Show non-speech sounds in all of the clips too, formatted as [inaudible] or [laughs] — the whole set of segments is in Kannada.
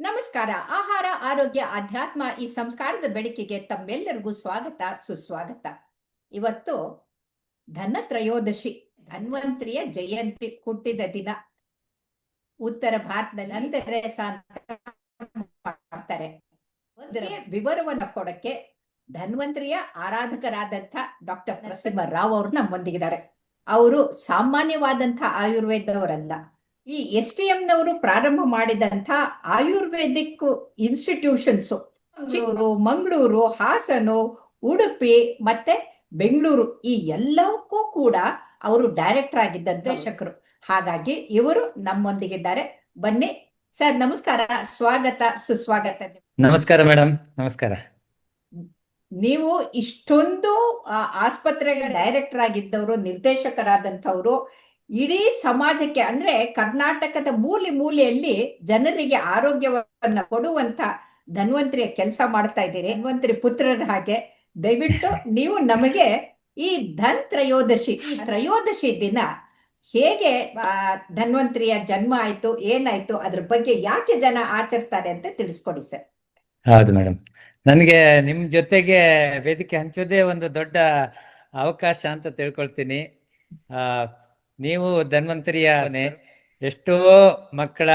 ನಮಸ್ಕಾರ. ಆಹಾರ ಆರೋಗ್ಯ ಆಧ್ಯಾತ್ಮ ಈ ಸಂಸ್ಕಾರದ ಬೆಳಕಿಗೆ ತಮ್ಮೆಲ್ಲರಿಗೂ ಸ್ವಾಗತ ಸುಸ್ವಾಗತ. ಇವತ್ತು ಧನ ತ್ರಯೋದಶಿ ಧನ್ವಂತ್ರಿಯ ಜಯಂತಿ ಹುಟ್ಟಿದ ದಿನ. ಉತ್ತರ ಭಾರತದಲ್ಲಿ ಅಂದರೆ ಮಾಡ್ತಾರೆ. ವಿವರವನ್ನ ಕೊಡಕ್ಕೆ ಧನ್ವಂತ್ರಿಯ ಆರಾಧಕರಾದಂಥ ಡಾಕ್ಟರ್ ನರಸಿಂಹ ರಾವ್ ಅವರು ನಮ್ಮೊಂದಿಗಿದ್ದಾರೆ. ಅವರು ಸಾಮಾನ್ಯವಾದಂಥ ಆಯುರ್ವೇದವರಲ್ಲ. ಈ ಎಸ್ ಟಿ ಎಂನವರು ಪ್ರಾರಂಭ ಮಾಡಿದಂಥ ಆಯುರ್ವೇದಿಕ್ ಇನ್ಸ್ಟಿಟ್ಯೂಷನ್ಸ್. ಚಿಕ್ಕೂರು ಮಂಗಳೂರು ಹಾಸನು ಉಡುಪಿ ಮತ್ತೆ ಬೆಂಗಳೂರು ಈ ಎಲ್ಲಕ್ಕೂ ಕೂಡ ಅವರು ಡೈರೆಕ್ಟರ್ ಆಗಿದ್ದ ದ್ವೇಷಕರು ಹಾಗಾಗಿ ಇವರು ನಮ್ಮೊಂದಿಗಿದ್ದಾರೆ. ಬನ್ನಿ. ಸರ್ ನಮಸ್ಕಾರ. ಸ್ವಾಗತ ಸುಸ್ವಾಗತ ನಮಸ್ಕಾರ ಮೇಡಮ್. ನಮಸ್ಕಾರ. ನೀವು ಇಷ್ಟೊಂದು ಆಸ್ಪತ್ರೆಗಳ ಡೈರೆಕ್ಟರ್ ಆಗಿದ್ದವರು ನಿರ್ದೇಶಕರಾದಂಥವ್ರು ಇಡೀ ಸಮಾಜಕ್ಕೆ ಅಂದ್ರೆ ಕರ್ನಾಟಕದ ಮೂಲೆ ಮೂಲೆಯಲ್ಲಿ ಜನರಿಗೆ ಆರೋಗ್ಯವನ್ನ ಕೊಡುವಂತ ಧನ್ವಂತರಿಯ ಕೆಲಸ ಮಾಡ್ತಾ ಇದ್ದೀರಿ. ಧನ್ವಂತರಿ ಪುತ್ರರ ಹಾಗೆ. ದಯವಿಟ್ಟು ನೀವು ನಮಗೆ ಈ ಧನ್ ತ್ರಯೋದಶಿ, ಈ ತ್ರಯೋದಶಿ ದಿನ ಹೇಗೆ ಧನ್ವಂತರಿಯ ಜನ್ಮ ಆಯ್ತು, ಏನಾಯ್ತು, ಅದ್ರ ಬಗ್ಗೆ ಯಾಕೆ ಜನ ಆಚರಿಸ್ತಾರೆ ಅಂತ ತಿಳಿಸ್ಕೊಡಿ ಸರ್. ಹೌದು ಮೇಡಮ್. ನನಗೆ ನಿಮ್ ಜೊತೆಗೆ ವೇದಿಕೆ ಹಂಚೋದೇ ಒಂದು ದೊಡ್ಡ ಅವಕಾಶ ಅಂತ ತಿಳ್ಕೊಳ್ತೀನಿ. ನೀವು ಧನ್ವಂತರಿಯ ಎಷ್ಟೋ ಮಕ್ಕಳ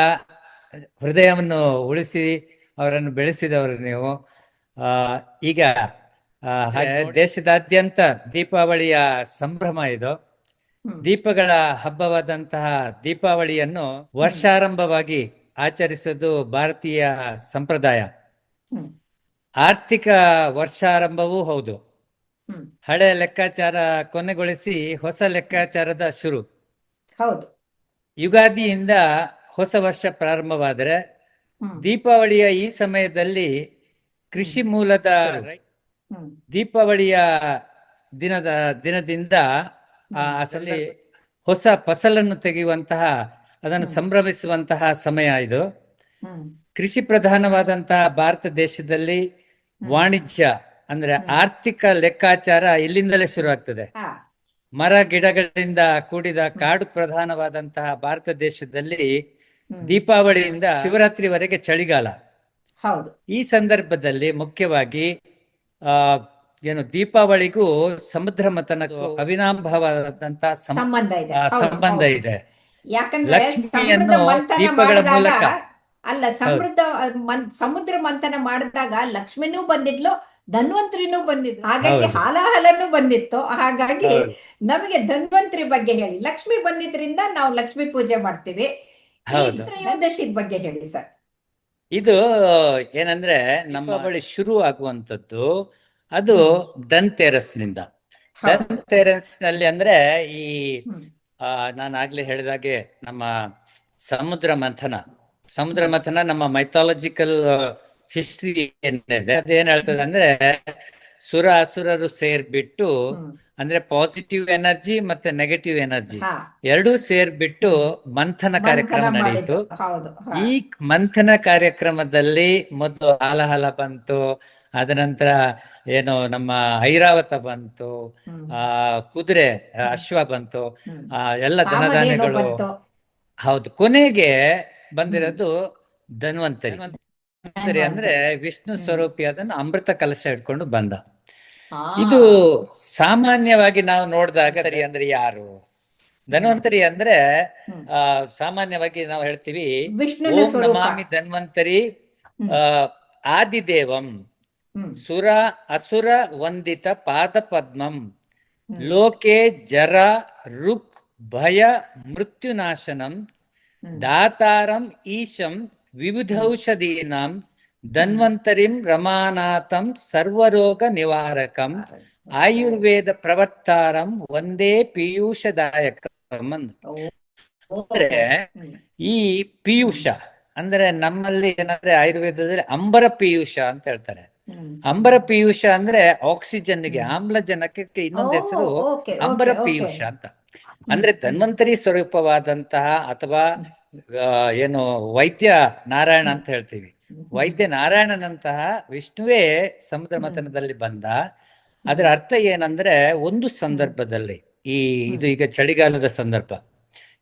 ಹೃದಯವನ್ನು ಉಳಿಸಿ ಅವರನ್ನು ಬೆಳೆಸಿದವರು ನೀವು. ಆ ಈಗ ಆ, ದೇಶದಾದ್ಯಂತ ದೀಪಾವಳಿಯ ಸಂಭ್ರಮ ಇದು. ದೀಪಗಳ ಹಬ್ಬವಾದಂತಹ ದೀಪಾವಳಿಯನ್ನು ವರ್ಷಾರಂಭವಾಗಿ ಆಚರಿಸೋದು ಭಾರತೀಯ ಸಂಪ್ರದಾಯ. ಆರ್ಥಿಕ ವರ್ಷಾರಂಭವೂ ಹೌದು. ಹಳೆ ಲೆಕ್ಕಾಚಾರ ಕೊನೆಗೊಳಿಸಿ ಹೊಸ ಲೆಕ್ಕಾಚಾರದ ಶುರು. ಹೌದು. ಯುಗಾದಿಯಿಂದ ಹೊಸ ವರ್ಷ ಪ್ರಾರಂಭವಾದರೆ ದೀಪಾವಳಿಯ ಈ ಸಮಯದಲ್ಲಿ ಕೃಷಿ ಮೂಲದ ದೀಪಾವಳಿಯ ದಿನದ ದಿನದಿಂದ ಅಸಲಿ ಹೊಸ ಫಸಲನ್ನು ತೆಗೆಯುವಂತಹ ಅದನ್ನು. ಸಂಭ್ರಮಿಸುವಂತಹ ಸಮಯ ಇದು. ಕೃಷಿ ಪ್ರಧಾನವಾದಂತಹ ಭಾರತ ದೇಶದಲ್ಲಿ ವಾಣಿಜ್ಯ ಅಂದ್ರೆ ಆರ್ಥಿಕ ಲೆಕ್ಕಾಚಾರ ಇಲ್ಲಿಂದಲೇ ಶುರು ಆಗ್ತದೆ ಮರ ಗಿಡಗಳಿಂದ ಕೂಡಿದ ಕಾಡು ಪ್ರಧಾನವಾದಂತಹ ಭಾರತ ದೇಶದಲ್ಲಿ. ದೀಪಾವಳಿಯಿಂದ ಶಿವರಾತ್ರಿವರೆಗೆ ಚಳಿಗಾಲ. ಹೌದು. ಈ ಸಂದರ್ಭದಲ್ಲಿ ಮುಖ್ಯವಾಗಿ ಆ ಏನು ದೀಪಾವಳಿಗೂ ಸಮುದ್ರ ಮತನಕ್ಕೂ ಅವಿನಾಂಭವಾದಂತಹ ಸಂಬಂಧ ಇದೆ. ಆ, ಸಂಬಂಧ ಇದೆ. ಯಾಕಂದ್ರೆ ಲಕ್ಷ್ಮಿಯನ್ನು ದೀಪಗಳ ಮೂಲಕ. ಅಲ್ಲ ಸಮೃದ್ಧ ಸಮುದ್ರ ಮಂಥನ ಮಾಡಿದಾಗ ಲಕ್ಷ್ಮಿನೂ ಬಂದಿದ್ಲು ಧನ್ವಂತರಿನೂ ಬಂದಿದ್ದು ಹಾಗಾಗಿ ಹಾಲಾಹಲನು ಬಂದಿತ್ತು. ಹಾಗಾಗಿ. ನಮಗೆ ಧನ್ವಂತರಿ ಬಗ್ಗೆ ಹೇಳಿ. ಲಕ್ಷ್ಮಿ ಬಂದಿದ್ರಿಂದ ನಾವು ಲಕ್ಷ್ಮಿ ಪೂಜೆ ಮಾಡ್ತೀವಿ. ತ್ರಯೋದಶಿ ಬಗ್ಗೆ ಹೇಳಿ ಸರ್. ಇದು ಏನಂದ್ರೆ ನಮ್ಮ ಬಳಿ ಶುರು ಆಗುವಂತದ್ದು ಅದು ಧನ್ತೆರಸ್ನಿಂದ ಧನ್ತೆರಸ್ನಲ್ಲಿ ಅಂದ್ರೆ ಈ ಆ, ನಾನು ಆಗ್ಲೇ ಹೇಳಿದಾಗೆ ನಮ್ಮ ಸಮುದ್ರ ಮಂಥನ. ಸಮುದ್ರ ಮಂಥನ ನಮ್ಮ ಮೈಥಾಲಜಿಕಲ್ ಹಿಸ್ಟ್ರಿ ಏನಿದೆ ಅದೇನ್ ಹೇಳ್ತದೆ ಅಂದ್ರೆ ಸುರ ಅಸುರರು ಸೇರ್ಬಿಟ್ಟು. ಅಂದ್ರೆ ಪಾಸಿಟಿವ್ ಎನರ್ಜಿ ಮತ್ತೆ ನೆಗೆಟಿವ್ ಎನರ್ಜಿ ಎರಡು ಸೇರ್ಬಿಟ್ಟು ಮಂಥನ ಕಾರ್ಯಕ್ರಮ ನಡೆಯಿತು. ಈ ಮಂಥನ ಕಾರ್ಯಕ್ರಮದಲ್ಲಿ ಮೊದಲು ಹಾಲಹಲ ಬಂತು ಅದ ನಂತರ ಏನು ನಮ್ಮ ಐರಾವತ ಬಂತು. ಆ ಕುದುರೆ ಅಶ್ವ ಬಂತು ಆ ಎಲ್ಲ ಧನಧಾನ್ಯಗಳು ಹೌದು ಕೊನೆಗೆ ಬಂದಿರೋದು ಧನ್ವಂತರಿ. ಧನ್ವಂತರಿ ಅಂದ್ರೆ ವಿಷ್ಣು ಸ್ವರೂಪಿ ಸ್ವರೂಪಿಯಾದನ್ನು ಅಮೃತ ಕಲಶ ಇಟ್ಕೊಂಡು ಬಂದ. ಇದು ಸಾಮಾನ್ಯವಾಗಿ ನಾವು ನೋಡಿದಾಗ ಸರಿ ಅಂದ್ರೆ ಯಾರು? ಧನ್ವಂತರಿ ಅಂದ್ರೆ ಆ ಸಾಮಾನ್ಯವಾಗಿ ನಾವು ಹೇಳ್ತೀವಿ ವಿಷ್ಣು ಓಂ ನಮಾಮಿ ಧನ್ವಂತರಿ ಆ, ಆದಿದೇವಂ ಸುರ ಅಸುರ ವಂದಿತ ಪಾದ ಪದ್ಮಂ ಲೋಕೆ ಜರ ರುಕ್ ಭಯ ಮೃತ್ಯುನಾಶನಂ ದಾತಾರಂ ಈಶಂ ವಿವಿಧೌಷಧೀನಾಂ ಧನ್ವಂತರಿಂ ರಮಾನಾಥಂ ಸರ್ವರೋಗ ನಿವಾರಕಂ ಆಯುರ್ವೇದ ಪ್ರವರ್ತಾರಂ ಒಂದೇ ಪಿಯೂಷದಾಯಕ. ಅಂದ್ರೆ ಈ ಪಿಯೂಷ ಅಂದ್ರೆ ನಮ್ಮಲ್ಲಿ ಏನಂದ್ರೆ ಆಯುರ್ವೇದದಲ್ಲಿ ಅಂಬರ ಪಿಯೂಷ ಅಂತ ಹೇಳ್ತಾರೆ. ಅಂಬರ ಪಿಯೂಷ ಅಂದ್ರೆ ಆಕ್ಸಿಜನ್ಗೆ ಆಮ್ಲಜನಕಕ್ಕೆ ಇನ್ನೊಂದು ಹೆಸರು ಅಂಬರ ಓಕೆ. ಅಂತ. ಅಂದ್ರೆ ಧನ್ವಂತರಿ ಸ್ವರೂಪವಾದಂತಹ ಅಥವಾ ಏನು ವೈದ್ಯ ನಾರಾಯಣ ಅಂತ ಹೇಳ್ತೀವಿ. ವೈದ್ಯ ನಾರಾಯಣನಂತಹ ವಿಷ್ಣುವೇ ಸಮುದ್ರ ಮಥನದಲ್ಲಿ ಬಂದ. ಅದರ ಅರ್ಥ ಏನಂದ್ರೆ ಒಂದು ಸಂದರ್ಭದಲ್ಲಿ ಈ ಇದು ಈಗ ಚಳಿಗಾಲದ ಸಂದರ್ಭ.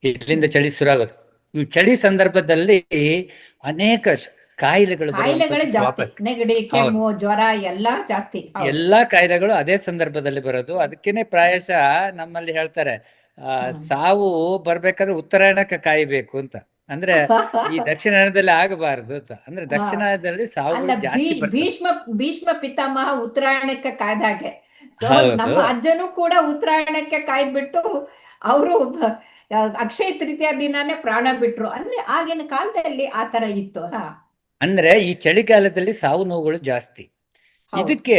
ಇಲ್ಲಿಂದ ಚಳಿ ಶುರು ಆಗೋದು ಈ ಚಳಿ ಸಂದರ್ಭದಲ್ಲಿ ಅನೇಕ ಕಾಯಿಲೆಗಳು ಜ್ವರ ಎಲ್ಲಾ ಜಾಸ್ತಿ. ಎಲ್ಲಾ ಕಾಯಿಲೆಗಳು ಅದೇ ಸಂದರ್ಭದಲ್ಲಿ ಬರೋದು. ಅದಕ್ಕೇನೆ ಪ್ರಾಯಶಃ ನಮ್ಮಲ್ಲಿ ಹೇಳ್ತಾರೆ. ಸಾವು ಬರ್ಬೇಕಾದ್ರೆ ಉತ್ತರಾಯಣಕ್ಕೆ ಕಾಯಬೇಕು ಅಂತ. ಅಂದ್ರೆ ಈ [laughs] ದಕ್ಷಿಣಾಯಣದಲ್ಲಿ ಆಗಬಾರದು ಅಂತ. ಅಂದ್ರೆ ದಕ್ಷಿಣಾಯಣದಲ್ಲಿ ಸಾವು ಜಾಸ್ತಿ ಭೀಷ್ಮ ಭೀಷ್ಮ ಪಿತಾಮಹ ಉತ್ತರಾಯಣಕ್ಕೆ ಕಾಯ್ದಾಗೆ. ನಮ್ಮ ಅಜ್ಜನೂ ಕೂಡ ಉತ್ತರಾಯಣಕ್ಕೆ ಕಾಯ್ದ್ಬಿಟ್ಟು ಅವರು ಅಕ್ಷಯ ತೃತೀಯ ದಿನಾನೇ ಪ್ರಾಣ ಬಿಟ್ರು. ಅಂದ್ರೆ ಆಗಿನ ಕಾಲದಲ್ಲಿ ಆ ತರ ಇತ್ತು ಅಂದ್ರೆ ಈ ಚಳಿಗಾಲದಲ್ಲಿ ಸಾವು ನೋವುಗಳು ಜಾಸ್ತಿ. ಇದಕ್ಕೆ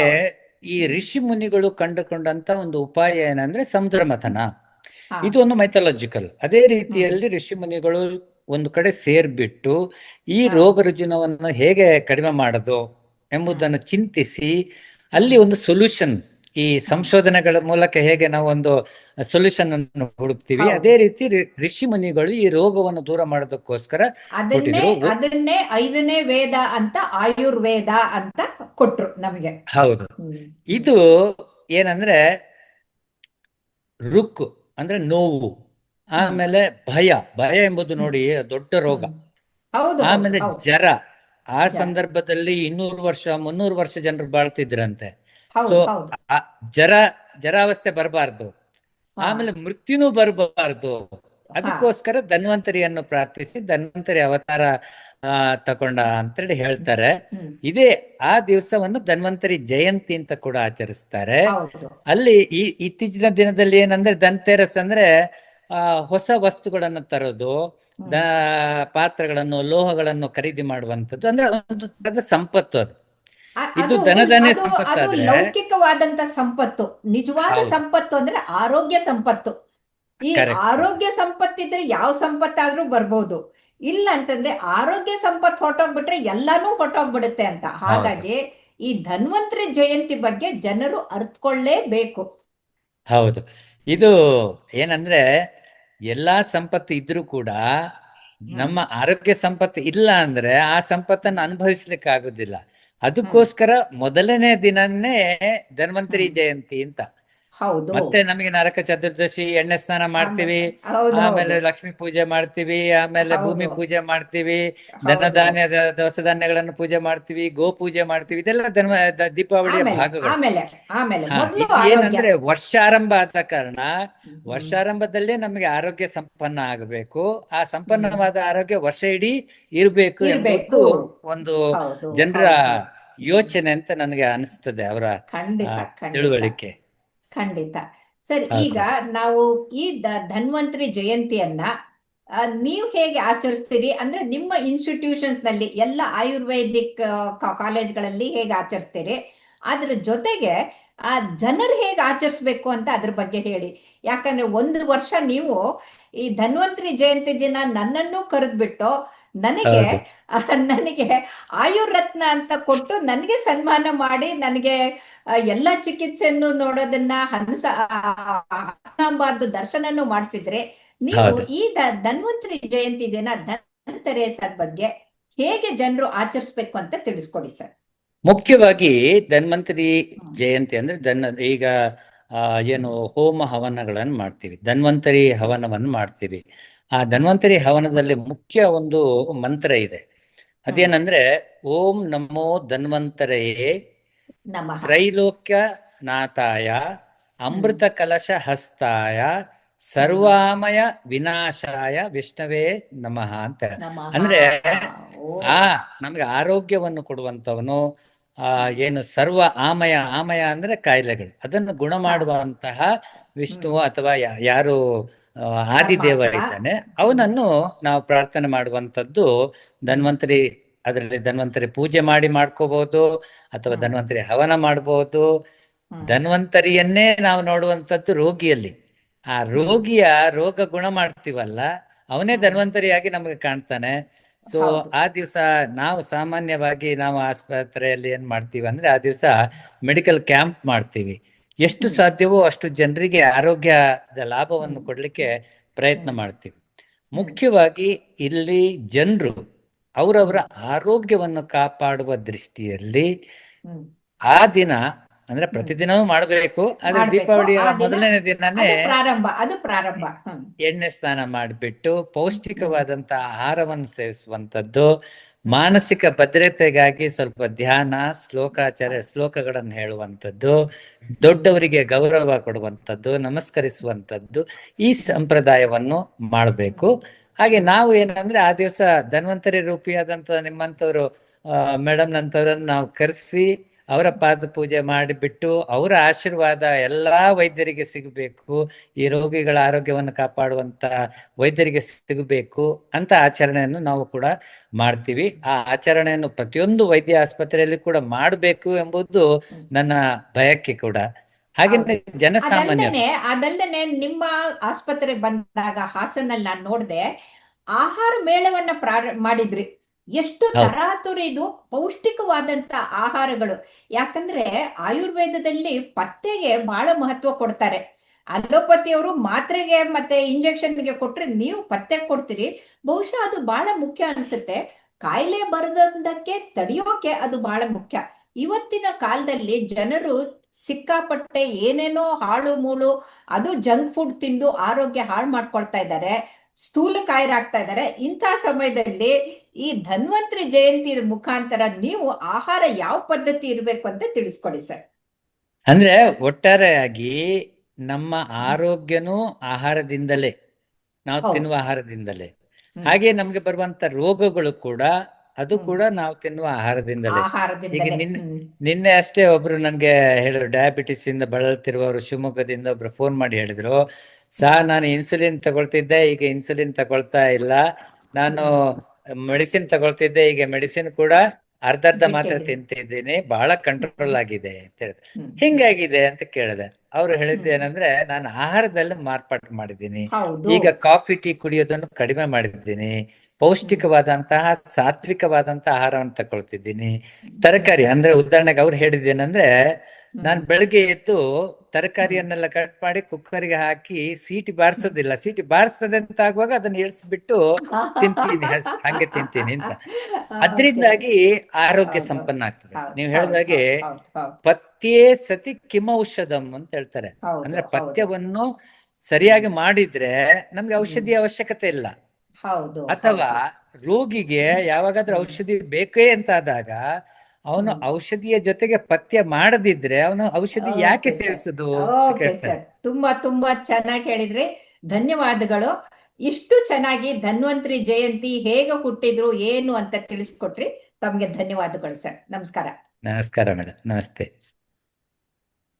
ಈ ಋಷಿ ಮುನಿಗಳು ಕಂಡುಕೊಂಡಂತ ಒಂದು ಉಪಾಯ ಏನಂದ್ರೆ ಸಮುದ್ರ ಮಥನ. ಇದು ಒಂದು ಮೈಥಾಲಜಿಕಲ್ ಅದೇ ರೀತಿಯಲ್ಲಿ ಋಷಿಮುನಿಗಳು ಒಂದು ಕಡೆ ಸೇರ್ಬಿಟ್ಟು ಈ ರೋಗ ರುಜಿನವನ್ನು ಹೇಗೆ ಕಡಿಮೆ ಮಾಡೋದು ಎಂಬುದನ್ನು ಚಿಂತಿಸಿ ಅಲ್ಲಿ ಒಂದು ಸೊಲ್ಯೂಷನ್ ಈ ಸಂಶೋಧನೆಗಳ ಮೂಲಕ ಹೇಗೆ ನಾವು ಒಂದು ಸೊಲ್ಯೂಷನ್ ಅನ್ನು ಹುಡುಕ್ತಿವಿ. ಅದೇ ರೀತಿ ಋಷಿ ಮುನಿಗಳು ಈ ರೋಗವನ್ನು ದೂರ ಮಾಡೋದಕ್ಕೋಸ್ಕರ ಅದನ್ನೇ ಅದನ್ನೇ ಐದನೇ ವೇದ ಅಂತ ಆಯುರ್ವೇದ ಅಂತ ಕೊಟ್ರು ನಮಗೆ. ಹೌದು. ಇದು ಏನಂದ್ರೆ ರುಕ್ ಅಂದ್ರೆ ನೋವು ಆಮೇಲೆ ಭಯ ಭಯ ಎಂಬುದು ನೋಡಿ ದೊಡ್ಡ ರೋಗ. ಆಮೇಲೆ ಜರ ಆ ಸಂದರ್ಭದಲ್ಲಿ ಇನ್ನೂರು ವರ್ಷ ಮುನ್ನೂರು ವರ್ಷ ಜನರು ಬಾಳ್ತಿದ್ರಂತೆ. ಸೊ ಜರ ಜರಾವಸ್ಥೆ ಬರಬಾರ್ದು. ಆಮೇಲೆ ಮೃತ್ಯುನೂ ಬರಬಾರ್ದು. ಅದಕ್ಕೋಸ್ಕರ ಧನ್ವಂತರಿಯನ್ನು ಪ್ರಾರ್ಥಿಸಿ ಧನ್ವಂತರಿ ಅವತಾರ ತಕೊಂಡ ಅಂತೇಳಿ ಹೇಳ್ತಾರೆ. ಇದೇ ಆ ದಿವಸವನ್ನು ಧನ್ವಂತರಿ ಜಯಂತಿ ಅಂತ ಕೂಡ ಆಚರಿಸ್ತಾರೆ. ಅಲ್ಲಿ ಈ ಇತ್ತೀಚಿನ ದಿನದಲ್ಲಿ ಏನಂದ್ರೆ ಧನ್ತೆರಸ್ ಅಂದ್ರೆ ಆ ಹೊಸ ವಸ್ತುಗಳನ್ನು ತರೋದು ಪಾತ್ರಗಳನ್ನು ಲೋಹಗಳನ್ನು ಖರೀದಿ ಮಾಡುವಂತದ್ದು ಅಂದ್ರೆ ಒಂದು ತರದ ಸಂಪತ್ತು ಅದು. ಇದು ಧನಧಾನ್ಯ ಸಂಪತ್ತು ಲೌಕಿಕವಾದಂತ ಸಂಪತ್ತು. ನಿಜವಾದ ಸಂಪತ್ತು ಅಂದ್ರೆ ಆರೋಗ್ಯ ಸಂಪತ್ತು. ಈ ಆರೋಗ್ಯ ಸಂಪತ್ತಿದ್ರೆ ಯಾವ ಸಂಪತ್ತಾದ್ರೂ ಬರ್ಬೋದು. ಇಲ್ಲ ಅಂತಂದ್ರೆ ಆರೋಗ್ಯ ಸಂಪತ್ತು ಹೊಟ್ಟೋಗ್ಬಿಟ್ರೆ ಎಲ್ಲಾನು ಹೊಟ್ಟೋಗ್ಬಿಡುತ್ತೆ ಅಂತ. ಹಾಗಾಗಿ ಈ ಧನ್ವಂತರಿ ಜಯಂತಿ ಬಗ್ಗೆ ಜನರು ಅರ್ಥಕೊಳ್ಳೇಬೇಕು ಹೌದು. ಇದು ಏನಂದ್ರೆ ಎಲ್ಲಾ ಸಂಪತ್ತು ಇದ್ರೂ ಕೂಡ ನಮ್ಮ ಆರೋಗ್ಯ ಸಂಪತ್ತು ಇಲ್ಲ ಅಂದ್ರೆ ಆ ಸಂಪತ್ತನ್ನು ಅನುಭವಿಸ್ಲಿಕ್ಕೆ ಆಗುದಿಲ್ಲ ಅದಕ್ಕೋಸ್ಕರ ಮೊದಲನೇ ದಿನನೇ ಧನ್ವಂತರಿ ಜಯಂತಿ ಅಂತ. ಹೌದು. ಮತ್ತೆ ನಮಗೆ ನರಕ ಚತುರ್ದಶಿ ಎಣ್ಣೆ ಸ್ನಾನ ಮಾಡ್ತೀವಿ. ಹೌದು ಆಮೇಲೆ ಹೌದು. ಲಕ್ಷ್ಮೀ ಪೂಜೆ ಮಾಡ್ತೀವಿ. ಆಮೇಲೆ ಹೌದು. ಭೂಮಿ ಪೂಜೆ ಮಾಡ್ತೀವಿ. ಹೌದು. ಧನಧಾನ್ಯದ ದವಸ ಧಾನ್ಯಗಳನ್ನು ಪೂಜೆ ಮಾಡ್ತೀವಿ. ಗೋ ಪೂಜೆ ಮಾಡ್ತೀವಿ. ಇದೆಲ್ಲ ಧರ್ಮ ದ- ದೀಪಾವಳಿಯ ಆಮೇಲೆ ಭಾಗಗಳು. ಆಮೇಲೆ ಆಮೇಲೆ ಹಾ, ಮೊದಲು ಇದು ಆರೋಗ್ಯ. ಏನಂದ್ರೆ ವರ್ಷಾರಂಭ ಆದ ಕಾರಣ. ವರ್ಷಾರಂಭದಲ್ಲೇ ನಮಗೆ ಆರೋಗ್ಯ ಸಂಪನ್ನ ಆಗಬೇಕು. ಆ ಸಂಪನ್ನವಾದ ಆರೋಗ್ಯ ವರ್ಷ ಇಡೀ ಇರಬೇಕು ಇರ್ಬೇಕು. ಎಂಬುದು ಒಂದು ಹೌದು ಜನರ ಹೌದು. ಯೋಚನೆ ಅಂತ ನನಗೆ ಅನಿಸ್ತದೆ ಅವರ ಖಂಡಿತ ಆ, ಖಂಡಿತ. ತಿಳುವಳಿಕೆ. ಖಂಡಿತ. ಸರಿ. ಈಗ ನಾವು ಈ ಧನ್ವಂತರಿ ಜಯಂತಿಯನ್ನ ನೀವು ಹೇಗೆ ಆಚರಿಸ್ತೀರಿ? ಅಂದ್ರೆ ನಿಮ್ಮ ಇನ್ಸ್ಟಿಟ್ಯೂಷನ್ಸ್ನಲ್ಲಿ ಎಲ್ಲ ಆಯುರ್ವೇದಿಕ್ ಕಾಲೇಜ್ಗಳಲ್ಲಿ ಹೇಗೆ ಆಚರಿಸ್ತೀರಿ? ಅದ್ರ ಜೊತೆಗೆ ಆ ಜನರು ಹೇಗೆ ಆಚರಿಸ್ಬೇಕು ಅಂತ ಅದ್ರ ಬಗ್ಗೆ ಹೇಳಿ. ಯಾಕಂದ್ರೆ ಒಂದು ವರ್ಷ ನೀವು ಈ ಧನ್ವಂತರಿ ಜಯಂತಿ ದಿನ ನನ್ನನ್ನು ಕರೆದ್ಬಿಟ್ಟು ನನಗೆ ಹೌದು. ಆಯುರ್ ನನಗೆ ಆಯುರ್ರತ್ನ ಅಂತ ಕೊಟ್ಟು ನನಗೆ ಸನ್ಮಾನ ಮಾಡಿ ನನಗೆ ಎಲ್ಲ ಚಿಕಿತ್ಸೆಯನ್ನು ನೋಡೋದನ್ನ ಹನಸ ಹಸನಾಂಬಾರ್ದು ದರ್ಶನನು ಮಾಡಿಸಿದ್ರೆ ನೀವು ಹೌದು. ಈ ದ- ಧನ್ವಂತರಿ ಜಯಂತಿ ದಿನ ಧನ್ತೆರೇಸದ ಬಗ್ಗೆ ಹೇಗೆ ಜನರು ಆಚರಿಸ್ಬೇಕು ಅಂತ ತಿಳಿಸ್ಕೊಡಿ ಸರ್ ಮುಖ್ಯವಾಗಿ ಧನ್ವಂತರಿ ಜಯಂತಿ ಅಂದ್ರೆ ಧನ್ ಈಗ ಆ, ಏನು ಹೋಮ ಹವನಗಳನ್ನು ಮಾಡ್ತೀವಿ ಧನ್ವಂತರಿ ಹವನವನ್ನು ಮಾಡ್ತೀವಿ ಆ ಧನ್ವಂತರಿ ಹವನದಲ್ಲಿ ಮುಖ್ಯ ಒಂದು ಮಂತ್ರ ಇದೆ. ಅದೇನಂದ್ರೆ ಓಂ ನಮೋ ಧನ್ವಂತರಯೇ ನಮಃ. ತ್ರೈಲೋಕ್ಯ ನಾಥಾಯ ಅಮೃತ ಕಲಶ ಹಸ್ತಾಯ ಸರ್ವಾಮಯ ವಿನಾಶಾಯ ವಿಷ್ಣವೇ ನಮಃ ಅಂತ. ಅಂದ್ರೆ ಆ ನಮ್ಗೆ ಆರೋಗ್ಯವನ್ನು ಕೊಡುವಂತವನು ಆ ಏನು ಸರ್ವ ಆಮಯ ಆಮಯ ಅಂದ್ರೆ ಕಾಯಿಲೆಗಳು. ಅದನ್ನು ಗುಣ ಮಾಡುವಂತಹ ವಿಷ್ಣು ಅಥವಾ ಯಾರು ಆದಿದೇವ. ಇದ್ದಾನೆ ಅವನನ್ನು ನಾವು ಪ್ರಾರ್ಥನೆ ಮಾಡುವಂತದ್ದು ಧನ್ವಂತರಿ ಅದರಲ್ಲಿ ಧನ್ವಂತರಿ ಪೂಜೆ ಮಾಡಿ ಮಾಡ್ಕೋಬಹುದು ಅಥವಾ. ಧನ್ವಂತರಿ ಹವನ ಮಾಡಬಹುದು ಧನ್ವಂತರಿಯನ್ನೇ ನಾವು ನೋಡುವಂತದ್ದು ರೋಗಿಯಲ್ಲಿ. ಆ ರೋಗಿಯ ರೋಗ ಗುಣ ಮಾಡ್ತೀವಲ್ಲ ಅವನೇ ಧನ್ವಂತರಿಯಾಗಿ ನಮಗೆ ಕಾಣ್ತಾನೆ. ಸೊ ಆ ದಿವಸ ನಾವು ಸಾಮಾನ್ಯವಾಗಿ ನಾವು ಆಸ್ಪತ್ರೆಯಲ್ಲಿ ಏನ್ ಮಾಡ್ತೀವಿ ಅಂದ್ರೆ ಆ ದಿವಸ ಮೆಡಿಕಲ್ ಕ್ಯಾಂಪ್ ಮಾಡ್ತೀವಿ. ಎಷ್ಟು ಸಾಧ್ಯವೋ ಅಷ್ಟು ಜನರಿಗೆ ಆರೋಗ್ಯದ ಲಾಭವನ್ನು ಕೊಡಲಿಕ್ಕೆ ಪ್ರಯತ್ನ ಮಾಡ್ತೀವಿ. ಮುಖ್ಯವಾಗಿ ಇಲ್ಲಿ ಜನರು ಅವರವರ ಆರೋಗ್ಯವನ್ನು ಕಾಪಾಡುವ ದೃಷ್ಟಿಯಲ್ಲಿ ಆ ದಿನ ಅಂದ್ರೆ ಪ್ರತಿದಿನವೂ ಮಾಡಬೇಕು ಆದ್ರೆ. ದೀಪಾವಳಿಯ ಮೊದಲನೇ ದಿನನೇ ಎಣ್ಣೆ ಸ್ನಾನ ಮಾಡಿಬಿಟ್ಟು ಪೌಷ್ಟಿಕವಾದಂತಹ ಆಹಾರವನ್ನು ಸೇವಿಸುವಂತದ್ದು ಮಾನಸಿಕ ಭದ್ರತೆಗಾಗಿ ಸ್ವಲ್ಪ ಧ್ಯಾನ, ಶ್ಲೋಕಾಚಾರ್ಯ ಶ್ಲೋಕಗಳನ್ನು ಹೇಳುವಂಥದ್ದು, ದೊಡ್ಡವರಿಗೆ ಗೌರವ ಕೊಡುವಂಥದ್ದು, ನಮಸ್ಕರಿಸುವಂಥದ್ದು, ಈ ಸಂಪ್ರದಾಯವನ್ನು ಮಾಡಬೇಕು. ಹಾಗೆ ನಾವು ಏನಂದ್ರೆ ಆ ದಿವಸ ಧನ್ವಂತರಿ ರೂಪಿಯಾದಂಥ ನಿಮ್ಮಂಥವ್ರು ಮೇಡಮ್ ನಂತವರನ್ನು ನಾವು ಕರೆಸಿ ಅವರ ಪಾದ ಪೂಜೆ ಮಾಡಿಬಿಟ್ಟು ಅವರ ಆಶೀರ್ವಾದ ಎಲ್ಲಾ ವೈದ್ಯರಿಗೆ ಸಿಗಬೇಕು ಈ ರೋಗಿಗಳ ಆರೋಗ್ಯವನ್ನು ಕಾಪಾಡುವಂತ ವೈದ್ಯರಿಗೆ ಸಿಗಬೇಕು ಅಂತ ಆಚರಣೆಯನ್ನು ನಾವು ಕೂಡ ಮಾಡ್ತೀವಿ. ಆ ಆಚರಣೆಯನ್ನು ಪ್ರತಿಯೊಂದು ವೈದ್ಯ ಆಸ್ಪತ್ರೆಯಲ್ಲಿ ಕೂಡ ಮಾಡಬೇಕು ಎಂಬುದು ನನ್ನ ಬಯಕೆ ಕೂಡ. ಹಾಗೆ ಜನಸಾಮಾನ್ಯ ಅದಲ್ಲದೆ ನಿಮ್ಮ ಆಸ್ಪತ್ರೆಗೆ ಬಂದಾಗ ಹಾಸನಲ್ಲಿ ನಾನು ನೋಡಿದೆ ಆಹಾರ ಮೇಳವನ್ನ ಪ್ರಾರ ಮಾಡಿದ್ರಿ. ಎಷ್ಟು. ತರಾತುರಿದು ಪೌಷ್ಟಿಕವಾದಂತ ಆಹಾರಗಳು. ಯಾಕಂದ್ರೆ ಆಯುರ್ವೇದದಲ್ಲಿ ಪತ್ತೆಗೆ ಬಹಳ ಮಹತ್ವ ಕೊಡ್ತಾರೆ. ಅಲೋಪತಿಯವರು ಮಾತ್ರೆಗೆ ಮತ್ತೆ ಇಂಜೆಕ್ಷನ್ಗೆ ಕೊಟ್ರೆ ನೀವು ಪತ್ತೆ ಕೊಡ್ತೀರಿ. ಬಹುಶಃ ಅದು ಬಹಳ ಮುಖ್ಯ ಅನ್ಸುತ್ತೆ. ಕಾಯಿಲೆ ಬರದಂದಕ್ಕೆ ತಡೆಯೋಕೆ ಅದು ಬಹಳ ಮುಖ್ಯ. ಇವತ್ತಿನ ಕಾಲದಲ್ಲಿ ಜನರು ಸಿಕ್ಕಾಪಟ್ಟೆ ಏನೇನೋ ಹಾಳು ಮೂಳು ಅದು ಜಂಕ್ ಫುಡ್ ತಿಂದು ಆರೋಗ್ಯ ಹಾಳು ಮಾಡ್ಕೊಳ್ತಾ ಇದ್ದಾರೆ. ಸ್ಥೂಲಕಾಯರಾಗ್ತಾ ಇದ್ದಾರೆ. ಇಂಥ ಸಮಯದಲ್ಲಿ ಈ ಧನ್ವಂತರಿ ಜಯಂತಿ ಮುಖಾಂತರ ನೀವು ಆಹಾರ ಯಾವ ಪದ್ಧತಿ ಇರಬೇಕು ಅಂತ ತಿಳಿಸ್ಕೊಡಿ ಸರ್. ಅಂದ್ರೆ ಒಟ್ಟಾರೆಯಾಗಿ ನಮ್ಮ ಆರೋಗ್ಯನೂ ಆಹಾರದಿಂದಲೇ ನಾವು ತಿನ್ನುವ ಆಹಾರದಿಂದಲೇ. ಹಾಗೆ ನಮ್ಗೆ ಬರುವಂತ ರೋಗಗಳು ಕೂಡ ಅದು ಕೂಡ ನಾವು ತಿನ್ನುವ ಆಹಾರದಿಂದಲೇ. ಆಹಾರದಿಂದಲೇ. ಈಗ ನಿನ್ನೆ- ನಿನ್ನೆ ಅಷ್ಟೇ ಒಬ್ರು ನನ್ಗೆ ಹೇಳಿದ್ರು ಡಯಾಬಿಟಿಸ್ ಇಂದ ಬಳಲ್ತಿರುವವರು ಶಿವಮೊಗ್ಗದಿಂದ ಒಬ್ರು ಫೋನ್ ಮಾಡಿ ಹೇಳಿದ್ರು. ಸಾ ನಾನು ಇನ್ಸುಲಿನ್ ತಗೊಳ್ತಿದ್ದೆ ಈಗ ಇನ್ಸುಲಿನ್ ತಗೊಳ್ತಾ ಇಲ್ಲ. ನಾನು ಮೆಡಿಸಿನ್ ತಗೊಳ್ತಿದ್ದೆ ಈಗ ಮೆಡಿಸಿನ್ ಕೂಡ ಅರ್ಧ ಅರ್ಧ ಮಾತ್ರ ತಿಂತಿದ್ದೀನಿ. ಬಹಳ ಕಂಟ್ರೋಲ್ ಆಗಿದೆ ಅಂತ ಹೇಳಿದೆ. ಹಿಂಗಾಗಿದೆ ಅಂತ ಕೇಳಿದೆ. ಅವ್ರು ಹೇಳಿದ್ದು. ಏನಂದ್ರೆ ನಾನು ಆಹಾರದಲ್ಲಿ ಮಾರ್ಪಾಟು ಮಾಡಿದ್ದೀನಿ. ಈಗ ಕಾಫಿ ಟೀ ಕುಡಿಯೋದನ್ನು ಕಡಿಮೆ ಮಾಡಿದ್ದೀನಿ. ಪೌಷ್ಟಿಕವಾದಂತಹ ಸಾತ್ವಿಕವಾದಂತಹ ಆಹಾರವನ್ನು ತಗೊಳ್ತಿದ್ದೀನಿ. ತರಕಾರಿ ಅಂದ್ರೆ ಉದಾಹರಣೆಗೆ ಅವ್ರು ಹೇಳಿದ್ದೇನಂದ್ರೆ ನಾನ್ ಬೆಳಗ್ಗೆ ಎದ್ದು ತರಕಾರಿಯನ್ನೆಲ್ಲ ಕಟ್ ಮಾಡಿ ಕುಕ್ಕರ್ಗೆ ಹಾಕಿ ಸೀಟಿ ಬಾರಿಸೋದಿಲ್ಲ. ಸೀಟಿ ಬಾರಿಸ್ತದೆ ಅಂತ ಆಗುವಾಗ ಅದನ್ನ ಇಳಿಸ್ಬಿಟ್ಟು [laughs] ತಿಂತೀನಿ. ಹಂಗೆ ತಿಂತೀನಿ ಅಂತ. ಅದ್ರಿಂದಾಗಿ ಆರೋಗ್ಯ ಸಂಪನ್ನ ಆಗ್ತದೆ. ನೀವು ಹೇಳಿದಾಗೆ ಪಥ್ಯೇ ಸತಿ ಕಿಮೌಷಧಂ ಅಂತ ಹೇಳ್ತಾರೆ. ಅಂದ್ರೆ. ಪಥ್ಯವನ್ನು ಸರಿಯಾಗಿ ಮಾಡಿದ್ರೆ ನಮ್ಗೆ ಔಷಧಿಯ ಅವಶ್ಯಕತೆ ಇಲ್ಲ. ಅಥವಾ ರೋಗಿಗೆ ಯಾವಾಗಾದ್ರೂ ಔಷಧಿ ಬೇಕೇ ಅಂತ ಆದಾಗ ಅವನು ಔಷಧಿಯ ಜೊತೆಗೆ ಪಥ್ಯ ಮಾಡದಿದ್ರೆ ಅವನು ಔಷಧಿ ಯಾಕೆ ಸೇವಿಸುದು? Okay sir. ತುಂಬಾ ತುಂಬಾ ಚೆನ್ನಾಗಿ ಹೇಳಿದ್ರಿ. ಧನ್ಯವಾದಗಳು. ಇಷ್ಟು ಚೆನ್ನಾಗಿ ಧನ್ವಂತ್ರಿ ಜಯಂತಿ ಹೇಗೆ ಹುಟ್ಟಿದ್ರು ಏನು ಅಂತ ತಿಳಿಸ್ಕೊಟ್ರಿ. ತಮ್ಗೆ ಧನ್ಯವಾದಗಳು ಸರ್. ನಮಸ್ಕಾರ. ನಮಸ್ಕಾರ ಮೇಡಮ್. ನಮಸ್ತೆ.